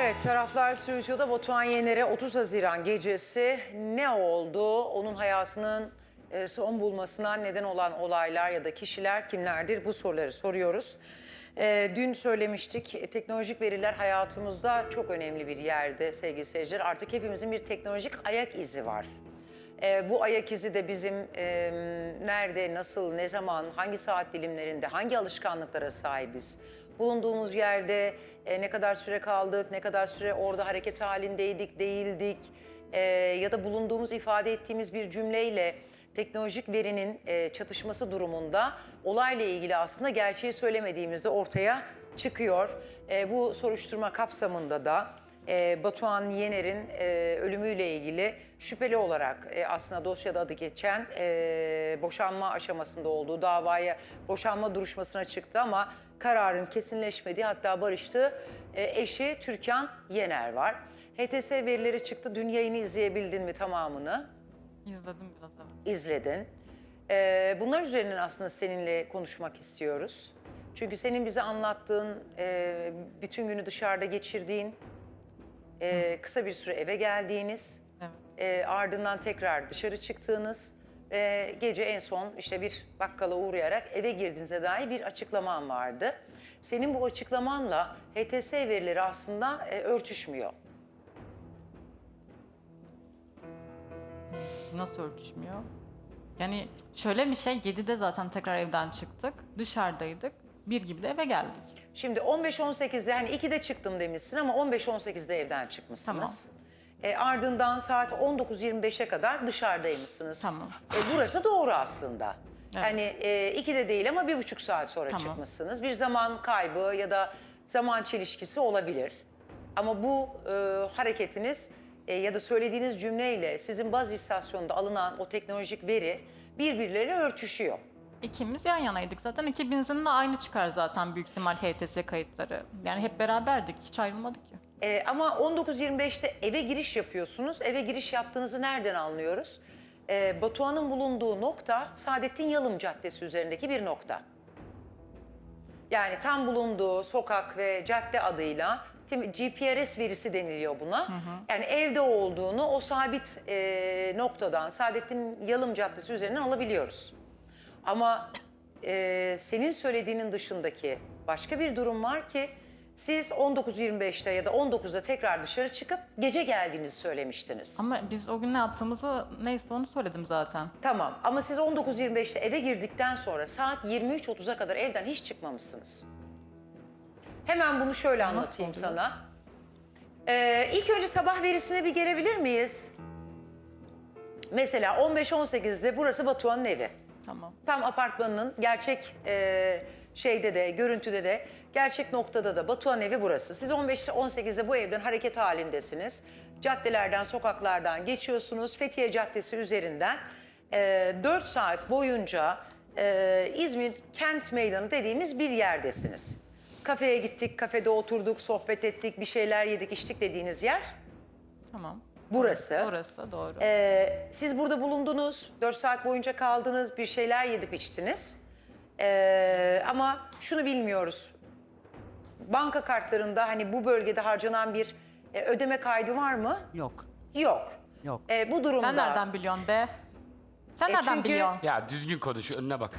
Evet taraflar Stüdyo'da Batuhan Yener'e 30 Haziran gecesi ne oldu? Onun hayatının e, son bulmasına neden olan olaylar ya da kişiler kimlerdir? Bu soruları soruyoruz. E, dün söylemiştik e, teknolojik veriler hayatımızda çok önemli bir yerde sevgili seyirciler. Artık hepimizin bir teknolojik ayak izi var. E, bu ayak izi de bizim e, nerede, nasıl, ne zaman, hangi saat dilimlerinde, hangi alışkanlıklara sahibiz? Bulunduğumuz yerde e, ne kadar süre kaldık, ne kadar süre orada hareket halindeydik, değildik e, ya da bulunduğumuz, ifade ettiğimiz bir cümleyle teknolojik verinin e, çatışması durumunda olayla ilgili aslında gerçeği söylemediğimizde ortaya çıkıyor. E, bu soruşturma kapsamında da e, Batuhan Yener'in e, ölümüyle ilgili şüpheli olarak e, aslında dosyada adı geçen e, boşanma aşamasında olduğu davaya boşanma duruşmasına çıktı ama kararın kesinleşmediği hatta barıştığı e, eşi Türkan Yener var. HTS verileri çıktı. Dün yayını izleyebildin mi tamamını? İzledim biraz evet. izledin. Ee, bunlar üzerinden aslında seninle konuşmak istiyoruz. Çünkü senin bize anlattığın, e, bütün günü dışarıda geçirdiğin, e, kısa bir süre eve geldiğiniz, Evet. e, ardından tekrar dışarı çıktığınız ve gece en son işte bir bakkala uğrayarak eve girdiğinize dair bir açıklaman vardı. Senin bu açıklamanla HTS verileri aslında e, örtüşmüyor. Nasıl örtüşmüyor? Yani şöyle bir şey 7'de zaten tekrar evden çıktık. Dışarıdaydık. Bir gibi de eve geldik. Şimdi 15-18'de hani 2'de çıktım demişsin ama 15-18'de evden çıkmışsınız. E, ardından saat 19.25'e kadar dışarıdaymışsınız. Tamam. E, burası doğru aslında. Evet. Hani e, 2'de değil ama bir buçuk saat sonra Tamam. çıkmışsınız. Bir zaman kaybı ya da zaman çelişkisi olabilir. Ama bu e, hareketiniz e, ya da söylediğiniz cümleyle sizin baz istasyonunda alınan o teknolojik veri birbirleriyle örtüşüyor. İkimiz yan yanaydık zaten. İkimizin de aynı çıkar zaten büyük ihtimal HTS kayıtları. Yani hep beraberdik. Hiç ayrılmadık ki. Ee, ama 19.25'te eve giriş yapıyorsunuz. Eve giriş yaptığınızı nereden anlıyoruz? Ee, Batuhan'ın bulunduğu nokta Saadettin Yalım Caddesi üzerindeki bir nokta. Yani tam bulunduğu sokak ve cadde adıyla tim- GPRS verisi deniliyor buna. Yani evde olduğunu o sabit e, noktadan Saadettin Yalım Caddesi üzerinden alabiliyoruz. Ama e, senin söylediğinin dışındaki başka bir durum var ki siz 19.25'te ya da 19'da tekrar dışarı çıkıp gece geldiğinizi söylemiştiniz. Ama biz o gün ne yaptığımızı neyse onu söyledim zaten. Tamam ama siz 19.25'te eve girdikten sonra saat 23.30'a kadar evden hiç çıkmamışsınız. Hemen bunu şöyle anlatayım oluyor? sana. Ee, ilk önce sabah verisine bir gelebilir miyiz? Mesela 15-18'de burası Batuhan'ın evi. Tamam. Tam apartmanının gerçek e, şeyde de, görüntüde de, gerçek noktada da Batuhan evi burası. Siz 15-18'de bu evden hareket halindesiniz. Caddelerden, sokaklardan geçiyorsunuz. Fethiye Caddesi üzerinden e, 4 saat boyunca e, İzmir Kent Meydanı dediğimiz bir yerdesiniz. Kafeye gittik, kafede oturduk, sohbet ettik, bir şeyler yedik, içtik dediğiniz yer Tamam. burası. Orası doğru. Ee, siz burada bulundunuz, 4 saat boyunca kaldınız, bir şeyler yedip içtiniz. Ee, ama şunu bilmiyoruz. Banka kartlarında hani bu bölgede harcanan bir e, ödeme kaydı var mı? Yok. Yok. Yok. Ee, bu durumda... Sen nereden biliyorsun be? Sen E nereden çünkü- biliyorsun? Ya düzgün konuş önüne bak.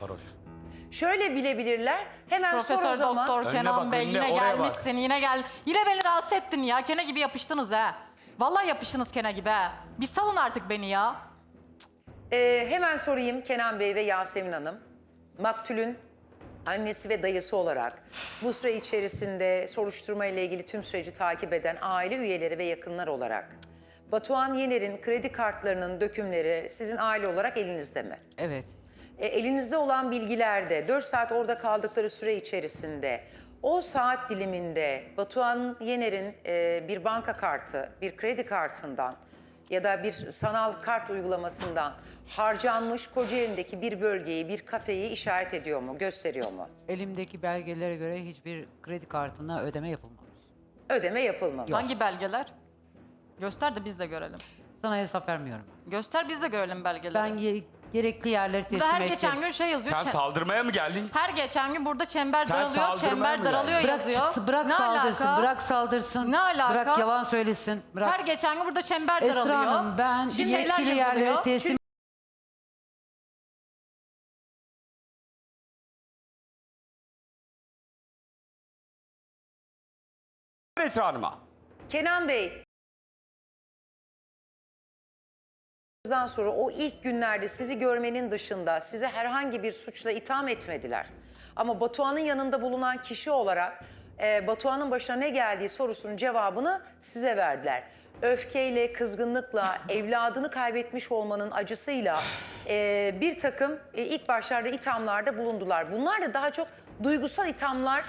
Varoş. Şöyle bilebilirler. Hemen sor o Profesör zaman. Doktor Önüne Kenan bak, Bey önüne, yine oraya bak. gelmişsin yine gel. Yine beni rahatsız ettin ya. Kene gibi yapıştınız ha. Vallahi yapıştınız kene gibi ha. Bir salın artık beni ya. Ee, hemen sorayım Kenan Bey ve Yasemin Hanım. Maktul'ün annesi ve dayısı olarak bu süre içerisinde soruşturma ile ilgili tüm süreci takip eden aile üyeleri ve yakınlar olarak Batuhan Yener'in kredi kartlarının dökümleri sizin aile olarak elinizde mi? Evet. E, elinizde olan bilgilerde 4 saat orada kaldıkları süre içerisinde o saat diliminde Batuhan Yener'in e, bir banka kartı, bir kredi kartından ya da bir sanal kart uygulamasından harcanmış Kocaeli'ndeki bir bölgeyi, bir kafeyi işaret ediyor mu, gösteriyor mu? Elimdeki belgelere göre hiçbir kredi kartına ödeme yapılmamış. Ödeme yapılmamış. Hangi belgeler? Göster de biz de görelim. Sana hesap vermiyorum. Göster biz de görelim belgeleri. Ben ye- gerekli yerleri teslim Burada her ettim. geçen gün şey yazıyor. Sen çem- saldırmaya mı geldin? her geçen gün burada çember Sen daralıyor, saldırmaya çember mı daralıyor? Bırak, yazıyor. bırak Ne saldırsın, alaka? bırak saldırsın. Ne alaka? Bırak yalan söylesin. Bırak. Her geçen gün burada çember Esra daralıyor. Hanım ben Bir şeyler yetkili yazılıyor. yerlere teslim Esra Hanım'a. Kenan Bey. Ondan sonra o ilk günlerde sizi görmenin dışında size herhangi bir suçla itham etmediler. Ama Batuhan'ın yanında bulunan kişi olarak e, Batuhan'ın başına ne geldiği sorusunun cevabını size verdiler. Öfkeyle, kızgınlıkla, evladını kaybetmiş olmanın acısıyla e, bir takım e, ilk başlarda ithamlarda bulundular. Bunlar da daha çok duygusal ithamlar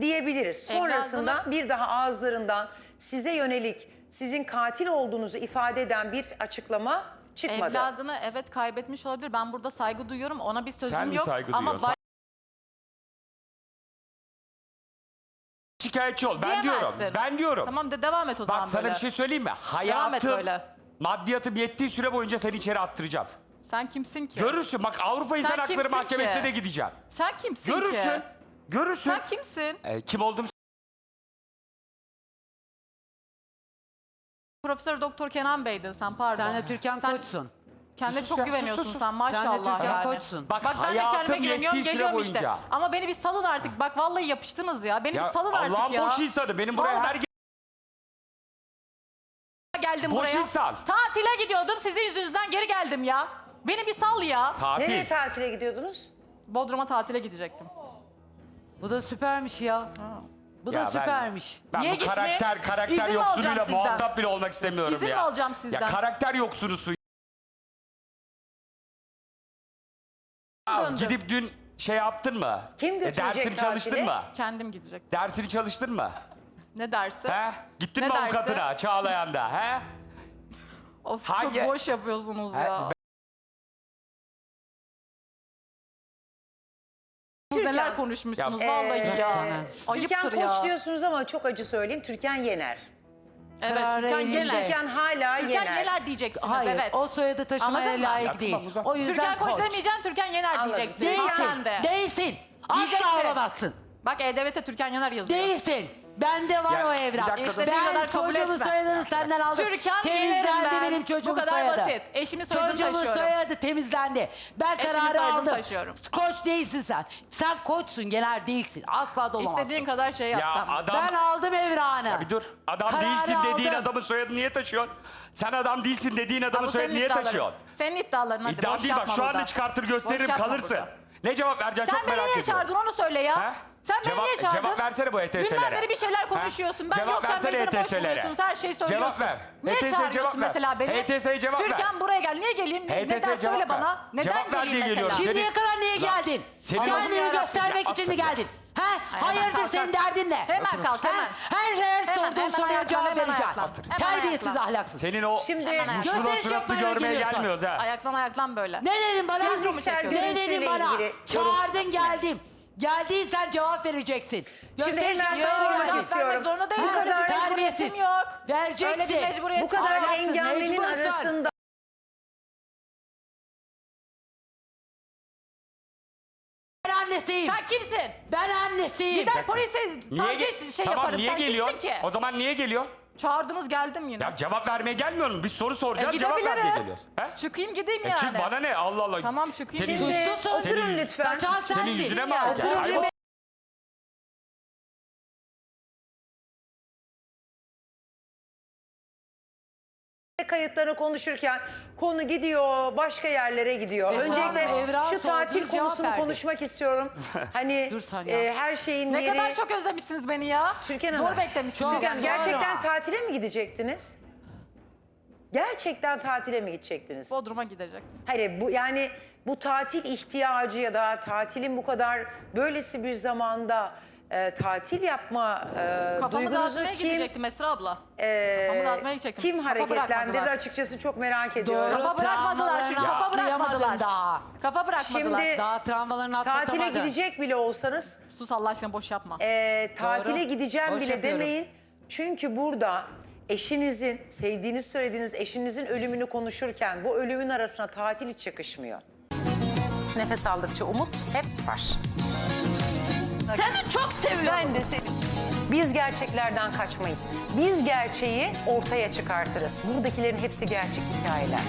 diyebiliriz. Sonrasında Evladını- bir daha ağızlarından size yönelik sizin katil olduğunuzu ifade eden bir açıklama çıkmadı. Evladını evet kaybetmiş olabilir. Ben burada saygı duyuyorum. Ona bir sözüm Sen mi yok. saygı Ama duyuyorsun? Şikayetçi ol. Ben diyorum. Ben diyorum. Tamam de devam et o zaman Bak sana böyle. bir şey söyleyeyim mi? Devam et Hayatım, böyle. maddiyatım yettiği süre boyunca seni içeri attıracağım. Sen kimsin ki? Görürsün bak Avrupa İnsan Hakları kimsin Mahkemesi'ne de gideceğim. Sen kimsin Görürsün. ki? Görürsün. Sen kimsin? Ee, kim oldum? Profesör Doktor Kenan Bey'din sen pardon. Sen de Türkan Sen Koç'sun. Kendine Sus çok ya, güveniyorsun sus, sus. sen Sen de maşallah Türkan yani. Koç'sun. Bak, Bak ben de hayatım kendime güveniyorum yettiği süre geliyorum boyunca. işte. Ama beni bir salın artık. Bak vallahi yapıştınız ya. Beni Ya bir salın artık Allah'ın ya. boş insanı. Benim buraya Vallahi her ge- geldim boş buraya. insan. Tatile gidiyordum. Sizin yüzünüzden geri geldim ya. Beni bir sal ya. tatil. Nereye tatile gidiyordunuz? Bodrum'a tatile gidecektim. Bu da süpermiş ya. Bu da Ya ben- süpermiş. Ben Niye bu gitmeye? karakter karakter İzin mi yoksunuyla alacağım sizden? muhatap bile olmak istemiyorum İzin ya. mi alacağım sizden? Ya karakter yoksunusun. Ya Döndüm. gidip dün şey yaptın mı? E, Kim götürecek Dersini çalıştın tatile? mı? Kendim gidecek. Dersini çalıştın mı? Ne dersi? He? Gittin Ne mi dersi? avukatına Çağlayan'da? He? Of Hangi- çok boş yapıyorsunuz He, ya. Neler Türkan. konuşmuşsunuz Ya- vallahi Ee, ya. Türkan Ayıptır Koç ya. diyorsunuz ama çok acı söyleyeyim. Türkan Yener. Evet Kararı Türkan elinde. Yener. Türkan hala Türkan Yener. Yener diyeceksiniz Hayır, evet. o soyadı taşımaya Anladın mı? layık değil. uzat. O yüzden Türkan Koç koç. demeyeceksin Türkan Yener Anladım. diyeceksin. Değilsin, Sen de. değilsin. Asla Diyeceksin. olamazsın. Bak E-Devlet'te Türkan Yener yazıyor. Değilsin. Bende var Ya, o bir evrak. dakika dur. İstediğin Ben kadar kabul çocuğumun etme. soyadını senden aldım. Türkan Temizlendi ben. benim çocuğumun Bu kadar soyadı. basit. Eşimin soyadını Çocuğumun taşıyorum. soyadı temizlendi. Ben Eşimin kararı soyadını aldım. taşıyorum. Koç değilsin sen. Sen koçsun, genel değilsin. Asla da olamazsın. İstediğin kadar şey Ya yapsam. adam... Ben aldım evrağını. Ya bir dur. Adam Kararı değilsin dediğin aldım. adamın soyadını niye taşıyorsun? Sen adam değilsin dediğin adamın bu soyadını niye iddiaların. taşıyorsun? Senin iddiaların hadi İddia boş değil bak yapma şu anda burada. çıkartır gösteririm Boş yapma kalırsın. burada. Ne cevap vereceksin Sen çok beni merak niye ediyorum. çağırdın onu söyle ya. He? Sen beni Cevap- niye çağırdın? cevap versene bu ETS'lere. Dünden beri bir şeyler konuşuyorsun. Ben Cevap yokken versene beni boş ETS'lere. buluyorsunuz. Her şeyi söylüyorsun. Cevap ver. Niye HTS'ye çağırıyorsun cevap ver. mesela beni? HTS'ye cevap ver. Türkan buraya gel. Niye geleyim? Ne- HTS'ye Neden cevap söyle ver. bana. Neden Cevap ver geleyim mesela? geliyorum. Şimdiye kadar niye geldin? Seni- Kendini Allah'ım göstermek yarabbim. için mi geldin? He? Hayırdır kalk, senin kalk. derdin ne? Hemen kalk, He? hemen. Her her Hemen, sorduğum hemen soruya ayaklan, cevap hemen vereceksin. ayaklan. Hemen Terbiyesiz ayaklan. ahlaksız. Senin o Şimdi Hemen suratlı görmeye gelmiyoruz ha. Ayaklan ayaklan böyle. Ne dedin bana? Fiziksel Ne dedin görüntüyle bana? ilgili Çağırdın geldim. Geldiysen cevap vereceksin. Gösterecek hemen bana sormak istiyorum. zorunda değilim. Bu Öyle bir kadar mecburiyetim terbiyesiz. yok. Vereceksin. Öyle bir mecburiyet bu kadar Ahlaksız, mecbursun. arasında Ben annesiyim. Sen kimsin? Ben annesiyim. Gider polise Niye savcı şey tamam yaparım. niye Sen geliyor? kimsin ki? O zaman niye geliyor? Çağırdınız geldim yine. Ya cevap vermeye gelmiyor mu? Bir soru soracağız E, cevap gidebilirim. geliyoruz. He? Çıkayım gideyim E yani. çık bana ne Allah Allah. Tamam, çıkayım. Senin, Şimdi- Suçlusun. oturun Senin- lütfen. Kaçan sensin. senin yüzüne mi Ya, aldı? oturun Hayır, kayıtlarını konuşurken konu gidiyor başka yerlere gidiyor. Esra Öncelikle Hanım, şu tatil cevap konusunu verdi. konuşmak istiyorum. Hani Dur e, her şeyin Ne yeri... kadar çok özlemişsiniz beni ya. Türkan Zor Hanım. beklemişsiniz. Türkan yani. gerçekten tatile mi gidecektiniz? Gerçekten tatile mi gidecektiniz? Bodrum'a gidecek. Hayır bu yani bu tatil ihtiyacı ya da tatilin bu kadar böylesi bir zamanda e, tatil yapma e, Kafamı duygunuzu dağıtmaya kim gidecektim Esra abla. e, kafamı dağıtmaya gidecektim. kim Kafa hareketlendirdi bırakmadılar. açıkçası çok merak ediyorum. Doğru. Kafa bırakmadılar çünkü. Travmalarını Kafa atlayamadın bırakmadılar. daha. Kafa bırakmadılar. Şimdi- Daha travmalarını atlatamadın. Tatile gidecek bile olsanız Sus Allah aşkına boş yapma. e, tatile Doğru. gideceğim Boş bile yapıyorum. demeyin. Çünkü burada eşinizin, sevdiğiniz söylediğiniz eşinizin ölümünü konuşurken bu ölümün arasına tatil hiç yakışmıyor. Nefes aldıkça umut hep var. Seni çok seviyorum. Ben de seni. Biz gerçeklerden kaçmayız. Biz gerçeği ortaya çıkartırız. Buradakilerin hepsi gerçek hikayeler.